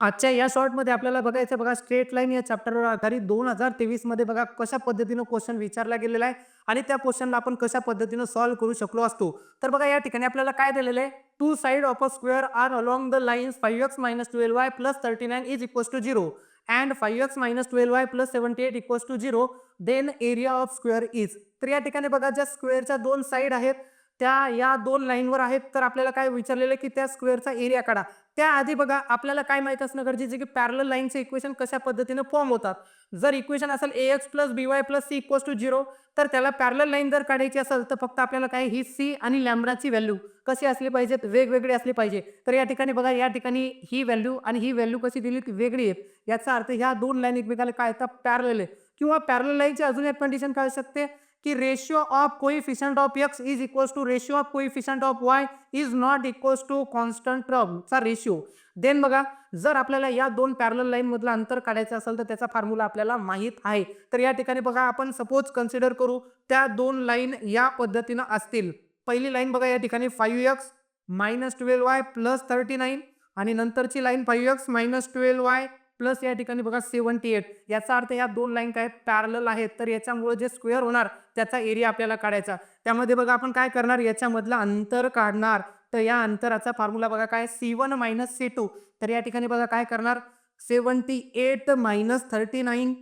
आजच्या या शॉर्टमध्ये आपल्याला बघायचं बघा स्ट्रेट लाईन या चॅप्टरवर आधारित दोन हजार तेवीसमध्ये बघा कशा पद्धतीनं क्वेश्चन विचारला गेलेला आहे आणि त्या क्वेश्चनला आपण कशा पद्धतीनं सॉल्व्ह करू शकलो असतो. तर बघा या ठिकाणी आपल्याला काय दिलेलं आहे? Two side of a square are along the lines five x minus twelve y plus thirty nine is equals to zero and five x minus twelve y plus seventy eight equals to zero then area of square is तर या ठिकाणी बघा ज्या स्क्वेअरच्या दोन side आहेत त्या या दोन लाईनवर आहेत तर आपल्याला काय विचारलेलं आहे की त्या स्क्वेअरचा एरिया काढा. त्याआधी बघा आपल्याला काय माहीत असणं गरजेचं की पॅरल लाईनचे इक्वेशन कशा पद्धतीने फॉर्म होतात. जर इक्वेशन असेल a x plus b y plus c equals to zero तर त्याला पॅरल लाईन जर काढायची असेल तर फक्त आपल्याला काय ही सी आणि लॅमराची व्हॅल्यू कशी असली पाहिजेत वेगवेगळी असली पाहिजे. तर या ठिकाणी बघा या ठिकाणी ही व्हॅल्यू आणि ही व्हॅल्यू कशी दिली की वेगळी आहे. याचा अर्थ ह्या दोन लाईन एकमेकाला काय येतात? पॅरल आहे. किंवा पॅरल लाईनची अजून एक कंडिशन काय शकते की ratio of coefficient of X is equals to ratio of coefficient of Y is not equals to constant चा रेशिओ देन बघा जर आपल्याला या दोन पॅरल लाईन मधलं अंतर काढायचं असेल तर त्याचा फॉर्म्युला आपल्याला माहीत आहे. तर या ठिकाणी बघा आपण सपोज कन्सिडर करू त्या दोन लाईन या पद्धतीनं असतील. पहिली लाईन बघा या ठिकाणी five x minus twelve y plus thirty nine आणि नंतरची line five x minus twelve y plus या ठिकाणी बघा सेवन्टी एट. याचा अर्थ या दोन लाईन काय पॅरल आहेत तर याच्यामुळे जे स्क्वेअर होणार त्याचा एरिया आपल्याला काढायचा. त्यामध्ये बघा आपण काय करणार याच्यामधलं अंतर काढणार. तर या अंतराचा फॉर्म्युला बघा काय c one minus c two. तर या ठिकाणी बघा काय करणार seventy eight minus thirty nine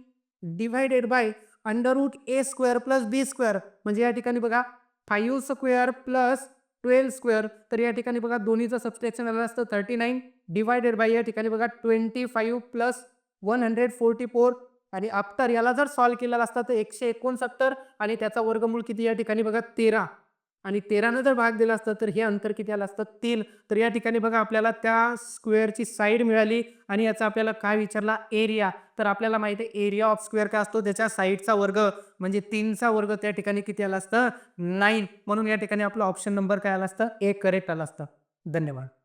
divided by under root a square plus b square. म्हणजे या ठिकाणी बघा five square plus twelve square. तर या ठिकाणी बघा दोन्हीचं सबस्ट्रॅक्शन आलं असतं थर्टी नाईन डिवायडेड बाय या ठिकाणी बघा twenty five plus one hundred forty four आणि आफ्टर याला जर सॉल्व केलेला असता तर एकशे एकोणसत्तर. आणि त्याचा वर्गमूळ किती या ठिकाणी बघा तेरा. आणि तेरानं जर भाग दिला असता तर हे अंतर किती आलं असतं? तीन. तर या ठिकाणी बघा आपल्याला त्या स्क्वेअरची साईड मिळाली आणि याचा आपल्याला काय विचारला? एरिया तर आपल्याला माहिती आहे एरिया ऑफ स्क्वेअर काय असतो? त्याच्या साईडचा वर्ग. म्हणजे तीनचा वर्ग त्या ठिकाणी किती आला असतं? नाईन म्हणून या ठिकाणी आपलं ऑप्शन नंबर काय आला असतं? ए करेक्ट आला असतं. धन्यवाद.